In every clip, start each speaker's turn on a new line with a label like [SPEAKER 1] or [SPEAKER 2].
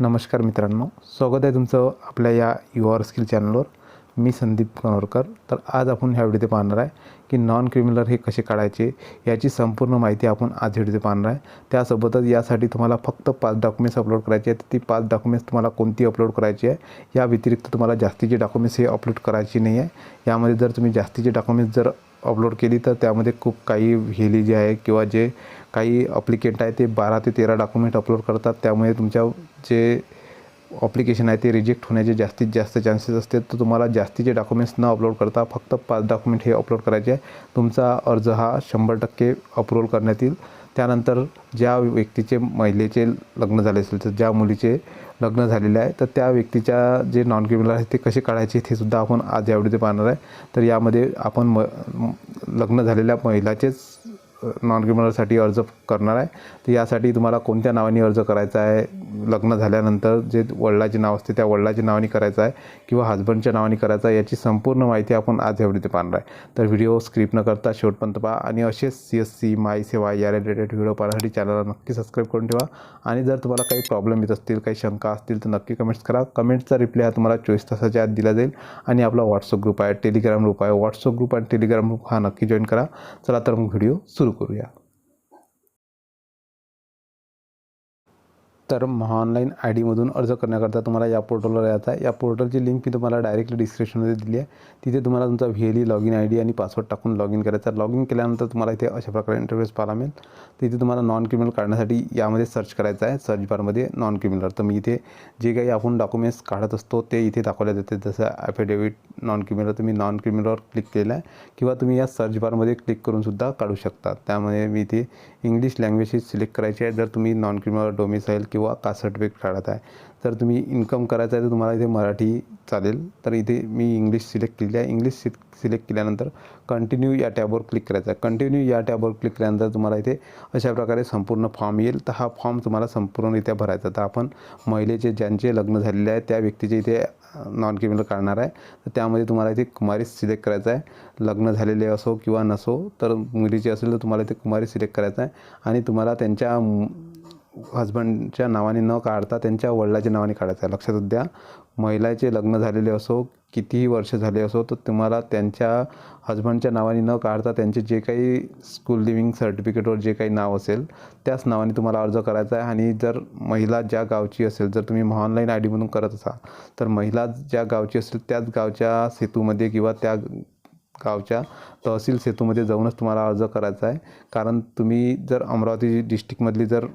[SPEAKER 1] नमस्कार मित्रांनो स्वागत आहे तुमचं आपल्या या युआर स्किल चॅनलवर. मी संदीप कनोरकर. तर आज आपण ह्या व्हिडिओ पाहणार आहे की नॉन क्रिमिनल हे कसे काढायचे याची संपूर्ण माहिती आपण आज व्हिडिओ पाहणार आहे. त्यासोबतच यासाठी तुम्हाला फक्त पाच डॉक्युमेंट्स अपलोड करायचे आहेत. ती पाच डॉक्युमेंट्स तुम्हाला कोणती अपलोड करायची आहे या व्यतिरिक्त तुम्हाला जास्तीचे डॉक्युमेंट्स हे अपलोड करायची नाही आहे. यामध्ये जर तुम्ही जास्तीचे डॉक्युमेंट्स जर अपलोड केली तर त्यामध्ये खूप काही हेली जे आहे किंवा जे काही अप्लिकेंट आहे ते बारा ते तेरा डॉक्युमेंट अपलोड करतात. त्यामुळे तुमच्या जे अप्लिकेशन आहे ते रिजेक्ट होण्याचे जास्तीत जास्त चान्सेस असते. तर तुम्हाला जास्तीचे डॉक्युमेंट्स न अपलोड करता फक्त पाच डॉक्युमेंट हे अपलोड करायचे आहे. तुमचा अर्ज हा शंभर टक्के अप्रूव्हल करण्यात येईल. त्यानंतर ज्या व्यक्तीचे महिलेचे लग्न झाले असेल तर ज्या मुलीचे लग्न झालेले आहे तर त्या व्यक्तीच्या जे नॉन क्रिमिनल आहे ते कसे काढायचे ते सुद्धा आपण आज यावेळी ते पाहणार आहे. तर यामध्ये आपण म लग्न झालेल्या महिलाचेच नॉन क्रिमिनलसाठी अर्ज करणार आहे. तर यासाठी तुम्हाला कोणत्या नावाने अर्ज करायचा आहे? लग्न झाल्यानंतर जे वडिलाचे नाव असते त्या वडिलाच्या नावाने करायचं आहे किंवा हजबंडच्या नावाने करायचं आहे याची संपूर्ण माहिती आपण आज या व्हिडिओ पाहणार आहे. तर व्हिडिओ स्क्रिप न करता शेवटपर्यंत पहा आणि असेच सी एस सी माय सेवा या रिलेटेड व्हिडिओ पाहण्यासाठी चॅनलला नक्की सबस्क्राईब करून ठेवा. आणि जर तुम्हाला काही प्रॉब्लेम येत असतील काही शंका असतील तर नक्की कमेंट्स करा. कमेंटचा रिप्लाय हा तुम्हाला चोवीस तासाच्या आत दिला जाईल. आणि आपला व्हॉट्सअप ग्रुप आहे टेलिग्राम ग्रुप आहे. व्हॉट्सअप ग्रुप आणि टेलिग्राम ग्रुप हा नक्की जॉईन करा. चला तर मग व्हिडिओ सुरू करूया. तर ऑनलाईन आय डीमधून अर्ज करण्याकरता तुम्हाला या पोर्टलवर यायचं आहे. या पोर्टलची लिंक मी तुम्हाला डायरेक्टली डिस्क्रिप्शनमध्ये दिली आहे. तिथे तुम्हाला तुमचा V L E login I D आणि पासवर्ड टाकून लॉग इन करायचा लॉग इन केल्यानंतर तुम्हाला इथे अशा प्रकारे इंटरव्ह्यूज पाहायला मिळेल. तिथे तुम्हाला नॉन क्रिमिनल काढण्यासाठी यामध्ये सर्च करायचं आहे. सर्च बारमध्ये नॉन क्रिमिनल तर मी इथे जे काही आपण डॉक्युमेंट्स काढत असतो ते इथे दाखवल्या जाते. जसं ॲफिडेविट नॉन क्रिमिनल तुम्ही नॉन क्रिमिनलवर क्लिक केलं आहे किंवा तुम्ही या सर्च बारमध्ये क्लिक करूनसुद्धा काढू शकता. त्यामुळे मी इथे इंग्लिश लँग्वेज सिलेक्ट करायची आहे. जर तुम्ही नॉन क्रिमिनल डोमिसाईल किंवा कास्ट सर्टिफिकेट काढत आहे. जर तुम्ही इन्कम करायचं आहे तर तुम्हाला इथे मराठी चालेल. तर इथे मी इंग्लिश सिलेक्ट केली आहे. इंग्लिश सि सिलेक्ट केल्यानंतर कंटिन्यू या टॅबवर क्लिक करायचं आहे. कंटिन्यू या टॅबवर क्लिक केल्यानंतर तुम्हाला इथे अशा प्रकारे संपूर्ण फॉर्म येईल. तर हा फॉर्म तुम्हाला संपूर्णरित्या भरायचा तर आपण महिलेचे ज्यांचे लग्न झालेले आहे त्या व्यक्तीचे इथे नॉन क्रिमिनल काढणार आहे. तर त्यामध्ये तुम्हाला इथे कुमारी सिलेक्ट करायचं आहे. लग्न झालेले असो किंवा नसो तर मुलीचे असेल तर तुम्हाला इथे कुमारी सिलेक्ट करायचं आहे. आणि तुम्हाला त्यांच्या हजबंडच्या नावाने न काढता त्यांच्या वडिलाच्या नावाने काढायचं आहे. लक्षात द्या महिलाचे लग्न झालेले असो कितीही वर्ष झाले असो तर तुम्हाला त्यांच्या हजबंडच्या नावाने न काढता त्यांचे जे काही स्कूल लिव्हिंग सर्टिफिकेटवर जे काही नाव असेल त्याच नावाने तुम्हाला अर्ज करायचा आहे. आणि जर महिला ज्या गावची असेल जर तुम्ही ऑनलाईन आय डीमधून करत असाल तर महिला ज्या गावची असेल त्याच गावच्या सेतूमध्ये किंवा त्या गावच्या तहसील सेतूमध्ये जाऊनच तुम्हाला अर्ज करायचा आहे. कारण तुम्ही जर अमरावती डिस्ट्रिक्टमधली जर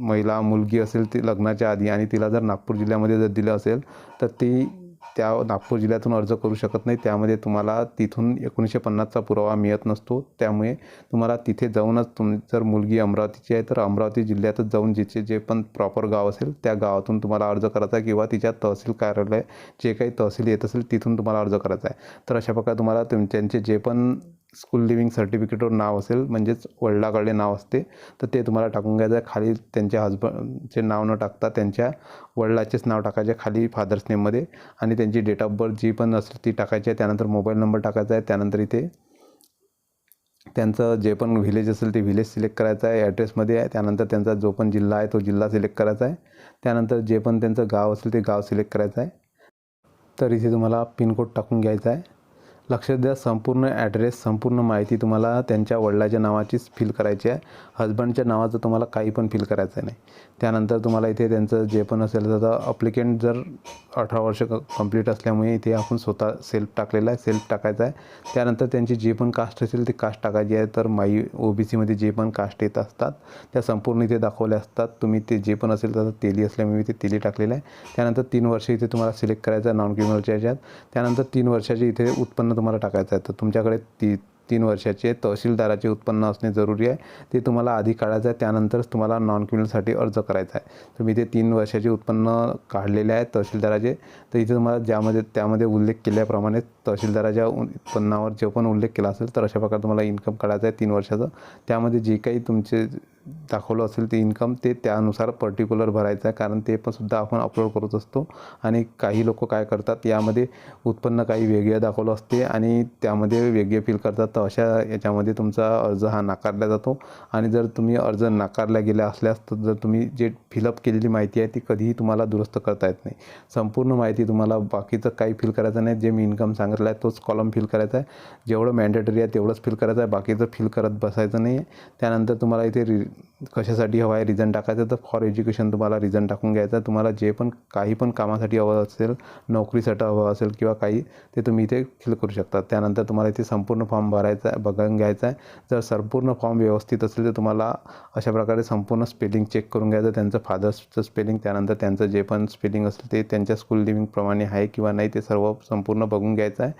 [SPEAKER 1] महिला मुलगी असेल ती लग्नाच्या आधी आणि तिला जर नागपूर जिल्ह्यामध्ये जर दिलं असेल तर ती त्या नागपूर जिल्ह्यातून अर्ज करू शकत नाही. त्यामध्ये तुम्हाला तिथून एकोणीसशे पन्नासचा पुरावा मिळत नसतो. त्यामुळे तुम्हाला तिथे जाऊनच तुम जर मुलगी अमरावतीची आहे तर अमरावती जिल्ह्यातच जाऊन जिचे जे पण प्रॉपर गाव असेल त्या गावातून तुम्हाला अर्ज करायचा आहे किंवा तिच्या तहसील कार्यालय जे काही तहसील येत असेल तिथून तुम्हाला अर्ज करायचा आहे. तर अशा प्रकारे तुम्हाला तुम त्यांचे जे पण स्कूल लिव्हिंग सर्टिफिकेटवर नाव असेल म्हणजेच वडिलाकडले नाव असते तर ते तुम्हाला टाकून घ्यायचं. आहे खाली त्यांच्या हजबंडचे नाव न टाकता त्यांच्या वडिलाचेच नाव टाकायचे खाली फादर्स नेममध्ये आणि त्यांची डेट ऑफ बर्थ जी पण असेल ती टाकायची आहे त्यानंतर मोबाईल नंबर टाकायचा आहे त्यानंतर इथे त्यांचं जे पण व्हिलेज असेल ते व्हिलेज सिलेक्ट करायचं आहे ॲड्रेसमध्ये आहे त्यानंतर त्यांचा जो पण जिल्हा आहे तो जिल्हा सिलेक्ट करायचा आहे त्यानंतर जे पण त्यांचं गाव असेल ते गाव सिलेक्ट करायचं आहे. तर इथे तुम्हाला पिनकोड टाकून घ्यायचा आहे. लक्ष द्या संपूर्ण ॲड्रेस संपूर्ण माहिती तुम्हाला त्यांच्या वडिलाच्या नावाचीच फिल करायची आहे. हजबंडच्या नावाचं तुम्हाला काही पण फिल करायचं नाही. त्यानंतर तुम्हाला इथे त्यांचं जे पण असेल तर अप्लिकेंट जर अठरा वर्ष क कंप्लीट असल्यामुळे इथे आपण स्वतः सेल्फ टाकलेला आहे सेल्फ टाकायचा आहे. त्यानंतर त्यांची जे पण कास्ट असेल ती कास्ट टाकायची आहे. तर माई ओ बी सीमध्ये जे पण कास्ट येत असतात त्या संपूर्ण इथे दाखवल्या असतात. तुम्ही ते जे पण असेल तर तेली असल्यामुळे इथे तेली टाकलेलं आहे. त्यानंतर तीन वर्ष इथे तुम्हाला सिलेक्ट करायचं आहे नॉन क्रिमिनलच्या ह्याच्यात. त्यानंतर तीन वर्षाचे इथे उत्पन्न तुम्हाला टाकायचं आहे तर तुमच्याकडे ती तीन वर्षाचे तहसीलदाराचे उत्पन्न असणे जरुरी आहे. ते तुम्हाला आधी काढायचं आहे त्यानंतरच तुम्हाला नॉन क्रिमिनलसाठी अर्ज करायचा आहे. तर मी ते तीन वर्षाचे उत्पन्न काढलेले आहे तहसीलदाराचे. तर इथे तुम्हाला ज्यामध्ये त्यामध्ये उल्लेख केल्याप्रमाणे तहसीलदाराच्या उत्पन्नावर जो पण उल्लेख केला असेल तर अशा प्रकारे तुम्हाला इन्कम काढायचं आहे तीन वर्षाचं. त्यामध्ये जे काही तुमचे दाखवलं असेल ते इन्कम ते त्यानुसार पर्टिक्युलर भरायचं आहे. कारण ते पण सुद्धा आपण अपलोड करत असतो. आणि काही लोक काय करतात यामध्ये उत्पन्न काही वेगळे दाखवलं असते आणि त्यामध्ये वेगळे फील करतात. तर अशा याच्यामध्ये तुमचा अर्ज हा नाकारला जातो. आणि जर तुम्ही अर्ज नाकारला गेला असल्यास तर जर तुम्ही जे फिलअप केलेली माहिती आहे ती कधीही तुम्हाला दुरुस्त करता येत नाही. संपूर्ण माहिती तुम्हाला बाकीचं काही फिल करायचं नाही. जे मी इन्कम सांगितलं आहे तोच कॉलम फिल करायचा आहे. जेवढं मॅन्डेटरी आहे तेवढंच फिल करायचं आहे. बाकीचं फिल करत बसायचं नाही आहे त्यानंतर तुम्हाला इथे रि कशासाठी हवं आहे रिझन टाकायचं तर फॉर एज्युकेशन तुम्हाला रिझन टाकून घ्यायचं. आहे तुम्हाला जे पण काही पण कामासाठी हवं असेल नोकरीसाठी हवं असेल किंवा काही ते तुम्ही इथे फिल करू शकता. त्यानंतर तुम्हाला इथे संपूर्ण फॉर्म भरायचा आहे बघून घ्यायचा आहे. जर संपूर्ण फॉर्म व्यवस्थित असेल तर तुम्हाला अशा प्रकारे संपूर्ण स्पेलिंग चेक करून घ्यायचं. त्यांचं फादर्सचं स्पेलिंग त्यानंतर त्यांचं जे पण स्पेलिंग असेल ते त्यांच्या स्कूल लिव्हिंगप्रमाणे आहे किंवा नाही ते सर्व संपूर्ण बघून घ्यायचं आहे.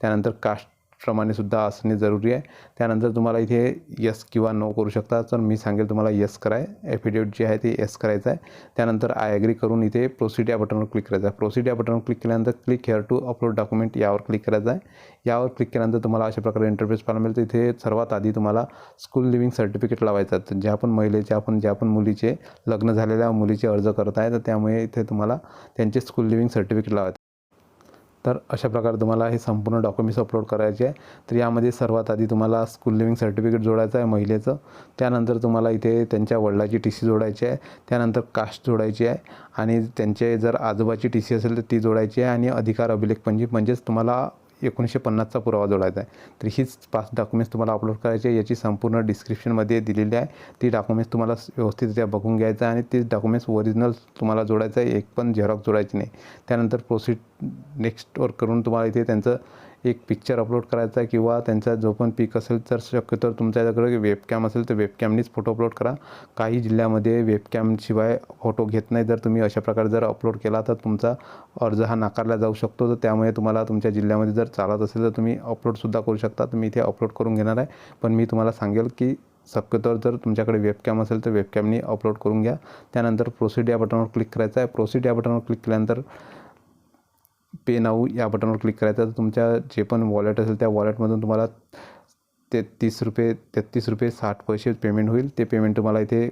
[SPEAKER 1] त्यानंतर कास्ट प्रमाणे सुद्धा असणे जरुरी आहे. त्यानंतर तुम्हाला इथे यस किंवा नो करू शकता. तर मी सांगेल तुम्हाला यस कराय. ॲफिडेविट जे आहे ते यस करायचं आहे. त्यानंतर आय ॲग्री करून इथे प्रोसिड या बटनवर क्लिक करायचं आहे. प्रोसिड या बटनवर क्लिक केल्यानंतर click here to upload document यावर क्लिक करायचं आहे. यावर क्लिक केल्यानंतर तुम्हाला अशा प्रकारे इंटरफेस पाहायला मिळतं इथे सर्वात आधी तुम्हाला स्कूल लिव्हिंग सर्टिफिकेट लावायचं आहे. ज्या पण महिलेचे आपण ज्या पण मुलीचे लग्न झालेल्या मुलीचे अर्ज करत आहे तर त्यामुळे इथे तुम्हाला त्यांचे स्कूल लिव्हिंग सर्टिफिकेट लावायचं तर अशा प्रकारे तुम्हाला हे संपूर्ण डॉक्युमेंट्स अपलोड करायचे आहे. तर यामध्ये सर्वात आधी तुम्हाला स्कूल लिव्हिंग सर्टिफिकेट जोडायचं आहे महिलेचं. त्यानंतर तुम्हाला इथे त्यांच्या वडिलाची टी सी जोडायची आहे. त्यानंतर कास्ट जोडायची आहे. आणि त्यांचे जर आजोबाची टी सी असेल तर ती जोडायची आहे. आणि अधिकार अभिलेखपंजी म्हणजेच तुम्हाला एकोणीसशे पन्नासचा पुरावा जोडायचा आहे. तर हीच पाच डॉक्युमेंट्स तुम्हाला अपलोड करायचे आहे. याची संपूर्ण डिस्क्रिप्शनमध्ये दिलेली आहे. ती डॉक्युमेंट्स तुम्हाला व्यवस्थितरित्या बघून घ्यायचं आहे आणि तीच डॉक्युमेंट्स ओरिजिनल तुम्हाला जोडायचं आहे. एक पण झेरॉक्स जोडायची नाही. त्यानंतर प्रोसीड नेक्स्टवर करून तुम्हाला इथे त्यांचं एक पिक्चर अपलोड करायचा आहे किंवा त्यांचा जो पण पिक असेल तर शक्यतो तुमच्याकडे वेबकॅम असेल तर वेबकॅमनीच फोटो अपलोड करा. काही जिल्ह्यामध्ये वेबकॅमशिवाय फोटो घेत नाही. जर तुम्ही अशा प्रकारे जर अपलोड केला तर तुमचा अर्ज हा नाकारला जाऊ शकतो. तर त्यामुळे तुम्हाला तुमच्या जिल्ह्यामध्ये जर चालत असेल तर तुम्ही अपलोडसुद्धा करू शकता. तुम्ही इथे अपलोड करून घेणार आहे. पण मी तुम्हाला सांगेल की शक्यतो जर तुमच्याकडे वेबकॅम असेल तर वेबकॅमनी अपलोड करून घ्या. त्यानंतर प्रोसिड या बटनवर क्लिक करायचं आहे. प्रोसिड या बटनवर क्लिक केल्यानंतर पे नाऊ या बटनवर क्लिक करायचं. तर तुमच्या जे पण वॉलेट असेल त्या वॉलेटमधून तुम्हाला तेहतीस रुपये तेहतीस रुपये साठ पैसे पेमेंट होईल. ते पेमेंट तुम्हाला इथे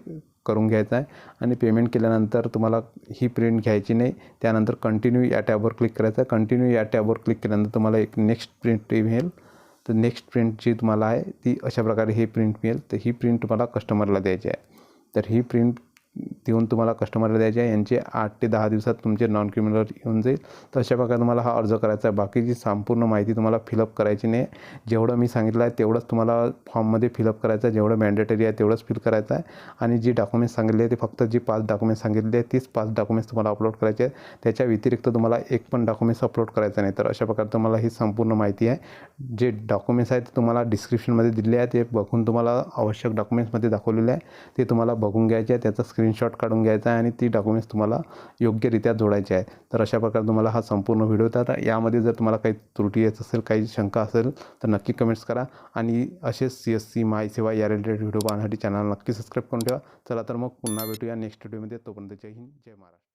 [SPEAKER 1] करून घ्यायचं आहे. आणि पेमेंट केल्यानंतर तुम्हाला ही प्रिंट घ्यायची नाही. त्यानंतर कंटिन्यू या टॅबवर क्लिक करायचं. आहे कंटिन्यू या टॅबवर क्लिक केल्यानंतर तुम्हाला एक नेक्स्ट प्रिंट मिळेल. तर नेक्स्ट प्रिंट जी तुम्हाला आहे ती अशा प्रकारे ही प्रिंट मिळेल. तर ही प्रिंट तुम्हाला कस्टमरला द्यायची आहे. तर ही प्रिंट देऊन तुम्हाला कस्टमरला द्यायचे आहे. यांचे आठ ते दहा दिवसात तुमचे नॉन क्रिमिनल येऊन जाईल. तर अशा प्रकारे तुम्हाला हा अर्ज करायचा आहे. बाकीची संपूर्ण माहिती तुम्हाला फिलअप करायची नाही. जेवढं मी सांगितलं आहे तेवढंच तुम्हाला फॉर्ममध्ये फिलअप करायचं आहे. जेवढं मॅन्डेटरी आहे तेवढंच फिल करायचं आहे. आणि जी डॉक्युमेंट्स सांगितले ते फक्त जी पाच डॉक्युमेंट्स सांगितले आहे तीच पाच डॉक्युमेंट्स तुम्हाला अपलोड करायचे आहेत. त्याच्या व्यतिरिक्त तुम्हाला एक पण डॉक्युमेंट्स अपलोड करायचं नाही. तर अशा प्रकारे तुम्हाला ही संपूर्ण माहिती आहे. जे डॉक्युमेंट्स आहेत ते तुम्हाला डिस्क्रिप्शनमध्ये दिले आहे ते बघून तुम्हाला आवश्यक डॉक्युमेंट्समध्ये दाखवलेले आहे. ते तुम्हाला बघून घ्यायचे आहे. त्याचा स्क्रीनशॉट काढून घ्यायचा आहे आणि ती डॉक्युमेंट्स तुम्हाला योग्यरित्या जोडायचे आहे. तर अशा प्रकारे तुम्हाला हा संपूर्ण व्हिडिओ तर यामध्ये जर तुम्हाला काही त्रुटी येत असेल काही शंका असेल तर नक्की कमेंट्स करा. आणि असेच सी एस सी माय सेवा या रिलेटेड व्हिडिओ पाहण्यासाठी चॅनल नक्की सबस्क्राईब करून ठेवा. चला तर मग पुन्हा भेटूया नेक्स्ट व्हिडिओमध्ये तोपर्यंत जय हिंद जय महाराष्ट्र.